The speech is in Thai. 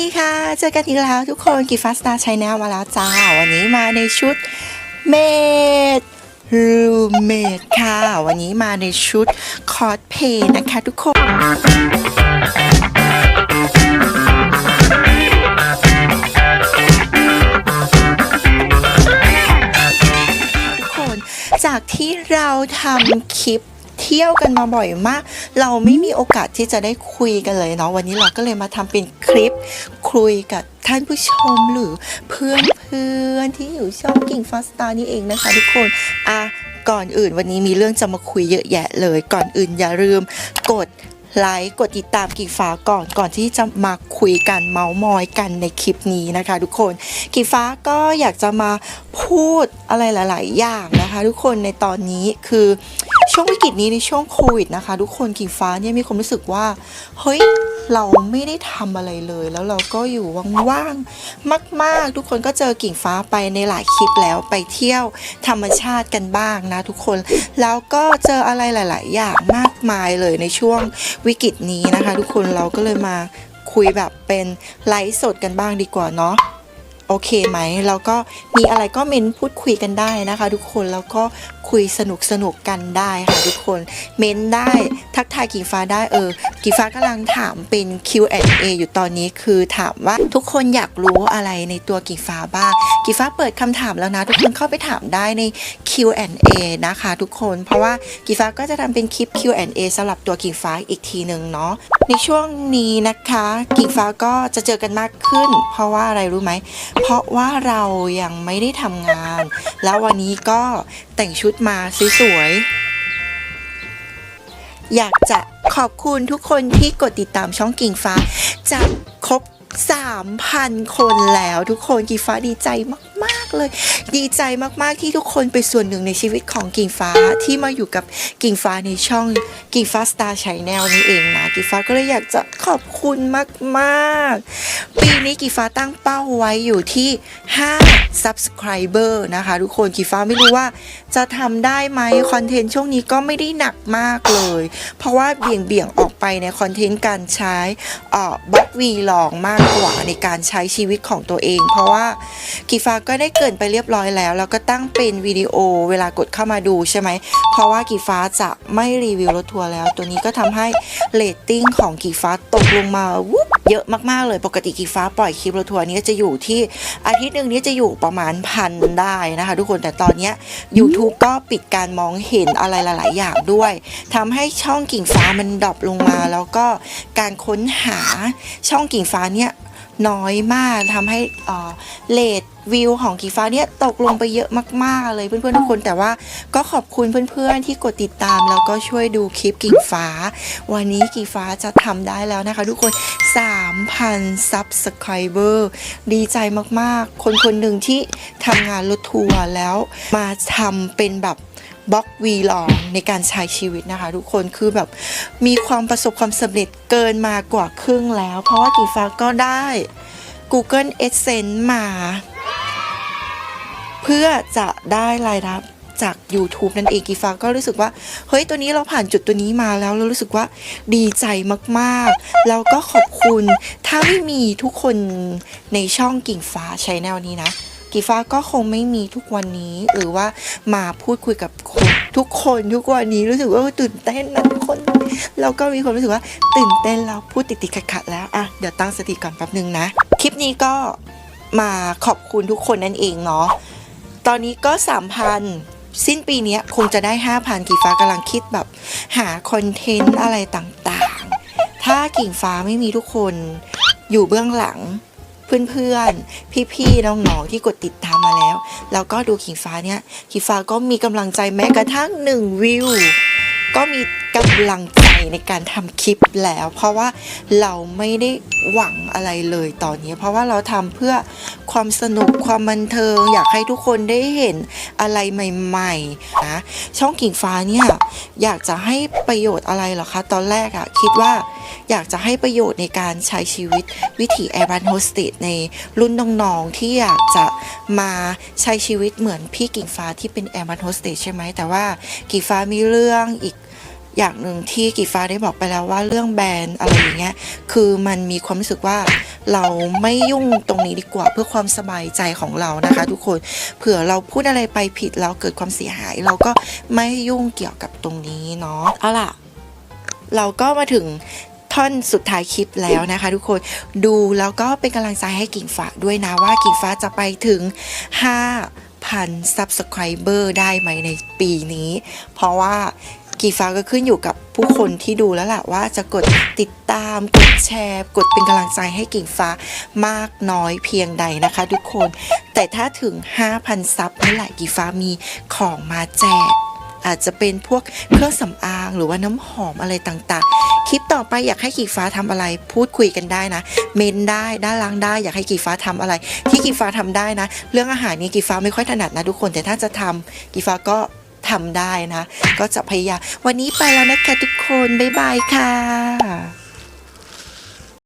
ดีค่ะ เจอกันอีกแล้วทุกคนกีฟ้าสตาชัยแนลมาแล้วจ้า วันนี้มาในชุดเมดรูเมดค่ะ วันนี้มาในชุดคอสเพย์นะคะทุกคนจากที่เราทำคลิป เที่ยวกันมาบ่อยมาก เราไม่มีโอกาสที่จะได้คุยกันเลยเนาะวันนี้เราก็เลยมาทำเป็นคลิปคุยกับท่านผู้ชมหรือเพื่อนเพื่อนๆที่อยู่ช่องกิ่งฟาสตานี่เองนะคะทุกคนอะก่อนอื่นวันนี้มีเรื่องจะมาคุยเยอะแยะเลย ก่อนอื่นอย่าลืมกดไลค์กดติดตามกิ่งฟ้าก่อนก่อนที่จะมาคุยกันเมาส์มอยกันในคลิปนี้นะคะ ทุกคนกิ่งฟ้าก็อยากจะมาพูดอะไรหลาย ๆ อย่างนะคะ ทุกคนในตอนนี้คือ ช่วงวิกฤตนี้ในช่วงโควิดนะคะ ทุกคนกิ่งฟ้าเนี่ยมีความรู้สึกว่า เฮ้ย เราไม่ได้ทำอะไรเลย แล้วเราก็อยู่ว่างๆมาก ๆ ทุกคนก็เจอกิ่งฟ้าไปในหลายคลิปแล้วไปเที่ยวธรรมชาติกันบ้างนะทุกคนแล้วก็เจออะไรหลาย ๆ อย่างมากมายเลยในช่วงวิกฤตนี้นะคะ ทุกคนเราก็เลยมาคุยแบบเป็นไลฟ์สดกันบ้างดีกว่าเนาะ โอเคไหมแล้วก็มีอะไรก็เมนพูดคุยกันได้นะคะ ทุกคนแล้วก็คุยสนุกสนุกกันได้ค่ะทุกคน เมนได้ทักทายกีฟ้าได้เออกีฟ้ากำลังถามเป็น Q&A อยู่ตอนนี้คือถามว่าทุกคนอยากรู้อะไรในตัวกีฟ้าบ้าง กิ่งฟ้าเปิดคำถามแล้วนะ ทุกคนเข้าไปถามได้ใน Q&A นะคะทุกคนเพราะว่ากิ่งฟ้าก็จะทำเป็นคลิป Q&A สำหรับตัวกิ่งฟ้าอีกทีหนึ่งเนาะในช่วงนี้นะคะกิ่งฟ้าก็จะเจอกันมากขึ้น เพราะว่าอะไรรู้ไหม เพราะว่าเรายังไม่ได้ทำงาน แล้ววันนี้ก็แต่งชุดมาสวยๆอยากจะขอบคุณทุกคนที่กดติดตามช่องกิ่งฟ้าจะครบ 3,000 คนแล้วทุกคนกีฟ้าดีใจมาก ๆ เลย ดีใจมาก ๆ ที่ทุกคนเป็นส่วนหนึ่งในชีวิตของกิ่งฟ้าที่มาอยู่กับกิ่งฟ้าในช่องกิ่งฟ้าสตาร์ชัยแนลนี่เองนะกิ่งฟ้าก็เลยอยากจะขอบคุณมาก ๆ ปีนี้กีฟ้าตั้งเป้าไว้อยู่ที่ 5 subscriber นะคะ ทุกคนกีฟ้าไม่รู้ว่าจะทำได้ไหมคอนเทนต์ช่วงนี้ก็ไม่ได้หนักมากเลย เพราะว่าเบี่ยงเบี่ยงออกไปในคอนเทนต์การใช้เอ่อบล็อกวีลองมากกว่าในการใช้ชีวิตของตัวเอง เพราะว่ากีฟ้าก็ได้เกินไปเรียบร้อยแล้ว แล้วก็ตั้งเป็นวิดีโอเวลากดเข้ามาดูใช่ไหม เพราะว่ากีฟ้าจะไม่รีวิวรถทัวร์แล้ว ตัวนี้ก็ทำให้เรตติ้งของกีฟ้าตกลงมาวุบ เยอะมากๆเลยปกติกีฟ้าปล่อยคลิปรถทัวร์นี้จะอยู่ที่อาทิตย์หนึ่งนี้จะอยู่ประมาณพันได้นะคะ ทุกคนแต่ตอนนี้ย YouTube ก็ปิดการมองเห็นอะไรหลาย ๆ อย่างด้วยทำให้ช่องกิ่งฟ้ามันดรอปลงมา แล้วก็การค้นหาช่องกิ่งฟ้าเนี่ยน้อยมากทำให้เอ่อเลท วิวของกิ่งฟ้าเนี่ยตกลงไปเยอะมากๆเลยเพื่อนๆทุกคนแต่ว่าก็ขอบคุณเพื่อนๆที่กดติดตาม แล้วก็ช่วยดูคลิปกิ่งฟ้า วันนี้กิ่งฟ้าจะทำได้แล้วนะคะ ทุกคน 3,000 subscriber ดีใจมากๆ คนคนหนึ่งที่ทำงานรถทัวร์แล้วมาทำเป็นแบบบล็อกวีลองในการใช้ชีวิตนะคะ ทุกคนคือแบบมีความประสบความสำเร็จเกินมากว่าครึ่งแล้ว เพราะว่ากีฟ้าก็ได้ Google Adsense มา เพื่อจะได้รายรับจาก YouTube นั่นเองกีฟ้าก็รู้สึกว่า เฮ้ยตัวนี้เราผ่านจุดตัวนี้มาแล้วเรารู้สึกว่าดีใจมากๆ แล้วก็ขอบคุณ ถ้าไม่มีทุกคนในช่องกิ่งฟ้าใช้แนวนี้นะ กีฟ้าก็คงไม่มีทุกวันนี้ หรือว่ามาพูดคุยกับคนทุกคนทุกวันนี้รู้สึกว่าตื่นเต้นนะทุกคนแล้วก็มีความรู้สึกว่าตื่นเต้นแล้วพูดติดติดขัดขัดๆแล้วอะเดี๋ยวตั้งสติก่อนแป๊บนึงนะ คลิปนี้ก็มาขอบคุณทุกคนนั่นเองเนาะ ตอนนี้ก็ 3,000สิ้นปีนี้คงจะได้ 5,000กี่ฟ้ากำลังคิดแบบ หาคอนเทนต์อะไรต่างๆ ถ้ากิ่งฟ้าไม่มีทุกคนอยู่เบื้องหลัง เพื่อนๆ พี่ๆ น้องๆ ที่กดติดตามมาแล้ว แล้วก็ดูขิงฟ้าเนี่ยขิงฟ้าก็มีกำลังใจแม้กระทั่งหนึ่งวิว ก็มีกำลังใจ ในการทำคลิปแล้ว เพราะว่าเราไม่ได้หวังอะไรเลยตอนนี้ เพราะว่าเราทำเพื่อความสนุกความบันเทิง อยากให้ทุกคนได้เห็นอะไรใหม่ๆนะช่องกิ่งฟ้าเนี่ยอยากจะให้ประโยชน์อะไรหรอคะ ตอนแรกอะคิดว่าอยากจะให้ประโยชน์ในการใช้ชีวิตวิถีแอร์บันโฮสเตสในรุ่นน้องๆที่อยากจะมาใช้ชีวิตเหมือนพี่กิ่งฟ้าที่เป็นแอร์บันโฮสเตสใช่ไหมแต่ว่ากิ่งฟ้ามีเรื่องอีก อย่างหนึ่งที่กิ่งฟ้าได้บอกไปแล้วว่าเรื่องแบรนด์อะไรอย่างเงี้ยคือมันมีความรู้สึกว่าเราไม่ยุ่งตรงนี้ดีกว่าเพื่อความสบายใจของเรานะคะ ทุกคนเผื่อเราพูดอะไรไปผิดแล้วเกิดความเสียหาย เราก็ไม่ยุ่งเกี่ยวกับตรงนี้เนาะเอาล่ะ เราก็มาถึงท่อนสุดท้ายคลิปแล้วนะคะ ทุกคนดูแล้วก็เป็นกำลังใจให้กิ่งฟ้าด้วยนะว่ากิ่งฟ้าจะไปถึง 5,000 subscriber ได้ไหมในปีนี้ เพราะว่า กิ่ฟ้าก็ขึ้นอยู่กับผู้คนที่ดูแล้วล่ะว่าจะกดติดตามกดแชร์ กดเป็นกำลังใจให้กิ่งฟ้ามากน้อยเพียงใดนะคะ ทุกคน แต่ถ้าถึง 5,000 ซับเมื่อไหร่กิ่งฟ้ามีของมาแจก อาจจะเป็นพวกเครื่องสำอางหรือว่าน้ำหอมอะไรต่างๆ คลิปต่อไปอยากให้กีฟ้าทำอะไรพูดคุยกันได้นะ เมนได้ด้านล่างได้ อยากให้กีฟ้าทำอะไร ที่กีฟ้าทำได้นะ เรื่องอาหารนี่กีฟ้าไม่ค่อยถนัดนะทุกคนแต่ถ้าจะทำกีฟ้าก็ ทำได้นะ ก็จะพยายาม วันนี้ไปแล้วนะคะทุกคน บ๊ายบายค่ะ